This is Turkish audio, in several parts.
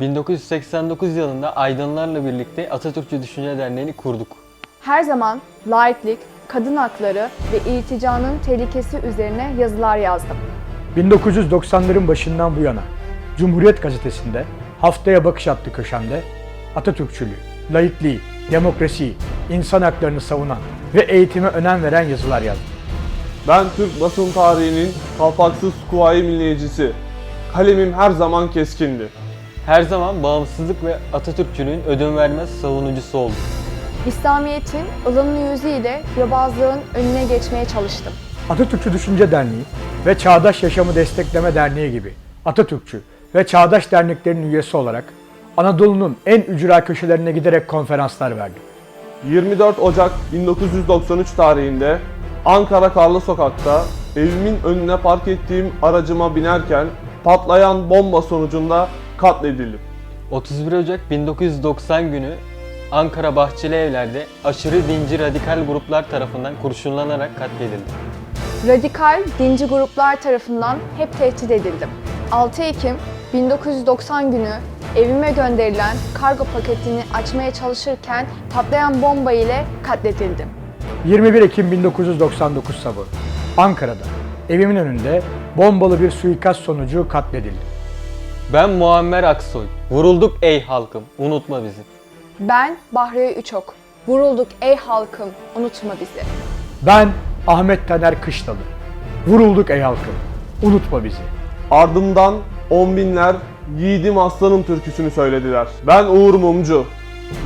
1989 yılında Aydınlarla birlikte Atatürkçü Düşünce Derneği'ni kurduk. Her zaman laiklik, kadın hakları ve irticanın tehlikesi üzerine yazılar yazdım. 1990'ların başından bu yana Cumhuriyet Gazetesi'nde Haftaya Bakış adlı köşemde Atatürkçülüğü, laikliği, demokrasiyi, insan haklarını savunan ve eğitime önem veren yazılar yazdım. Ben Türk basın tarihinin kalpaksız kuvayi milliyecisi. Kalemim her zaman keskindi. Her zaman bağımsızlık ve Atatürkçülüğün ödün vermez savunucusu olduk. İslamiyet'in ılımlı yüzüyle yobazlığın önüne geçmeye çalıştım. Atatürkçü Düşünce Derneği ve Çağdaş Yaşamı Destekleme Derneği gibi Atatürkçü ve çağdaş derneklerin üyesi olarak Anadolu'nun en ücra köşelerine giderek konferanslar verdim. 24 Ocak 1993 tarihinde Ankara Karlı Sokak'ta evimin önüne park ettiğim aracıma binerken patlayan bomba sonucunda katledildim. 31 Ocak 1990 günü Ankara Bahçeli Evler'de aşırı dinci radikal gruplar tarafından kurşunlanarak katledildi. Radikal, dinci gruplar tarafından hep tehdit edildim. 6 Ekim 1990 günü evime gönderilen kargo paketini açmaya çalışırken patlayan bomba ile katledildim. 21 Ekim 1999 sabahı Ankara'da evimin önünde bombalı bir suikast sonucu katledildim. Ben Muammer Aksoy. Vurulduk ey halkım, unutma bizi. Ben Bahriye Üçok. Vurulduk ey halkım, unutma bizi. Ben Ahmet Taner Kışlalı. Vurulduk ey halkım. Unutma bizi. Ardımdan on binler yiğidim aslanım türküsünü söylediler. Ben Uğur Mumcu.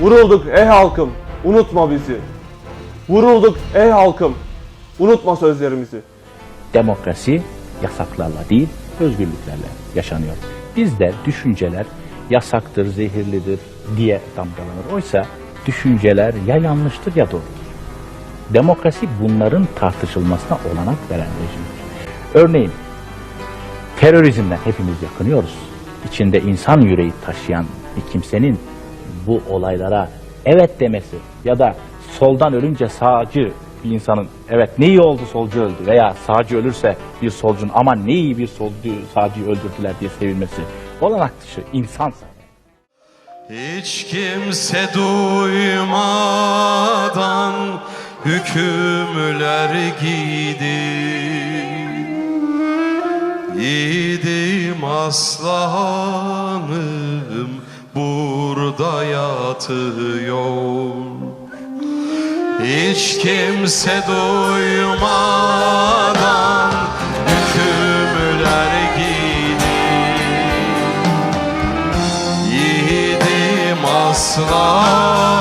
Vurulduk ey halkım, unutma bizi. Vurulduk ey halkım, unutma sözlerimizi. Demokrasi yasaklarla değil, özgürlüklerle yaşanıyor. Bizde düşünceler yasaktır, zehirlidir diye damgalanır. Oysa düşünceler ya yanlıştır ya doğrudur. Demokrasi bunların tartışılmasına olanak veren rejimdir. Örneğin terörizmden hepimiz yakınıyoruz. İçinde insan yüreği taşıyan bir kimsenin bu olaylara evet demesi ya da soldan ölünce sağcı bir insanın evet ne iyi oldu solcu öldü veya sağcı ölürse bir solcun aman ne iyi bir solcu sağcıyı öldürdüler diye sevilmesi olanak dışı insansa Hiç kimse duymadan hükümler giydi. Yiğidim aslanım burada yatıyor Hiç kimse duymadan hükümler giydi Yiğidim aslanım